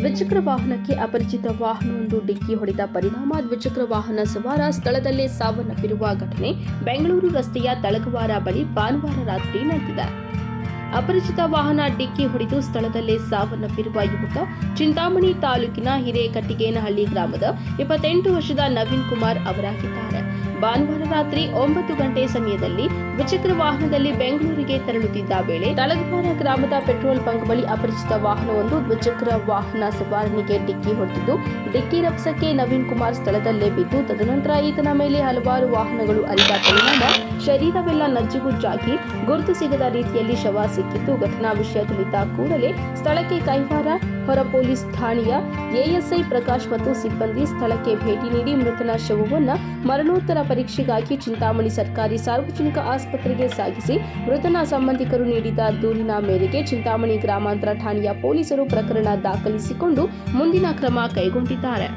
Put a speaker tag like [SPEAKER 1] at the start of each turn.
[SPEAKER 1] ದ್ವಿಚಕ್ರ ವಾಹನಕ್ಕೆ ಅಪರಿಚಿತ ವಾಹನವೊಂದು ಡಿಕ್ಕಿ ಹೊಡೆದ ಪರಿಣಾಮ ದ್ವಿಚಕ್ರ ವಾಹನ ಸವಾರ ಸ್ಥಳದಲ್ಲೇ ಸಾವನ್ನಪ್ಪಿರುವ ಘಟನೆ ಬೆಂಗಳೂರು ರಸ್ತೆಯ ತಳಗವಾರ ಬಳಿ ಭಾನುವಾರ ರಾತ್ರಿ ನಡೆದಿದೆ. ಅಪರಿಚಿತ ವಾಹನ ಡಿಕ್ಕಿ ಹೊಡೆದು ಸ್ಥಳದಲ್ಲೇ ಸಾವನ್ನಪ್ಪಿರುವ ಯುವಕ ಚಿಂತಾಮಣಿ ತಾಲೂಕಿನ ಹಿರೇಕಟ್ಟಿಗೇನಹಳ್ಳಿ ಗ್ರಾಮದ ಇಪ್ಪತ್ತೆಂಟು ವರ್ಷದ ನವೀನ್ ಕುಮಾರ್ ಅವರಾಗಿದ್ದಾರೆ. ಭಾನುವಾರ ರಾತ್ರಿ ಒಂಬತ್ತು ಗಂಟೆ ಸಮಯದಲ್ಲಿ ದ್ವಿಚಕ್ರ ವಾಹನದಲ್ಲಿ ಬೆಂಗಳೂರಿಗೆ ತೆರಳುತ್ತಿದ್ದ ವೇಳೆ ತಳಗವಾರ ಗ್ರಾಮದ ಪೆಟ್ರೋಲ್ ಬಂಕ್ ಬಳಿ ಅಪರಿಚಿತ ವಾಹನವೊಂದು ದ್ವಿಚಕ್ರ ವಾಹನ ಸವಾರನಿಗೆ ಡಿಕ್ಕಿ ಹೊಡೆದಿದ್ದು, ಡಿಕ್ಕಿ ರಭಸಕ್ಕೆ ನವೀನ್ ಕುಮಾರ್ ಸ್ಥಳದಲ್ಲೇ ಬಿದ್ದು, ತದನಂತರ ಈತನ ಮೇಲೆ ಹಲವಾರು ವಾಹನಗಳು ಅರಿದ ಪರಿಣಾಮ ಶರೀರವೆಲ್ಲ ನಜ್ಜುಗುಜ್ಜಾಗಿ ಗುರುತು ಸಿಗದ ರೀತಿಯಲ್ಲಿ ಶವ ಸಿಕ್ಕಿದ್ದು, ಘಟನಾ ವಿಷಯ ತಿಳಿದ ಕೂಡಲೇ ಸ್ಥಳಕ್ಕೆ ಕೈವಾರ ಹೊರ ಪೊಲೀಸ್ ಠಾಣೆಯ ಎಎಸ್ಐ ಪ್ರಕಾಶ್ ಮತ್ತು ಸಿಬ್ಬಂದಿ ಸ್ಥಳಕ್ಕೆ ಭೇಟಿ ನೀಡಿ ಮೃತನ ಶವವನ್ನು ಮರಣೋತ್ತರ ಪರೀಕ್ಷೆಗಾಗಿ ಚಿಂತಾಮಣಿ ಸರ್ಕಾರಿ ಸಾರ್ವಜನಿಕ ಆಸ್ಪತ್ರೆಗೆ ಸಾಗಿಸಿ ಮೃತನ ಸಂಬಂಧಿಕರು ನೀಡಿದ ದೂರಿನ ಮೇರೆಗೆ ಚಿಂತಾಮಣಿ ಗ್ರಾಮಾಂತರ ಠಾಣೆಯ ಪೊಲೀಸರು ಪ್ರಕರಣ ದಾಖಲಿಸಿಕೊಂಡು ಮುಂದಿನ ಕ್ರಮ ಕೈಗೊಂಡಿದ್ದಾರೆ.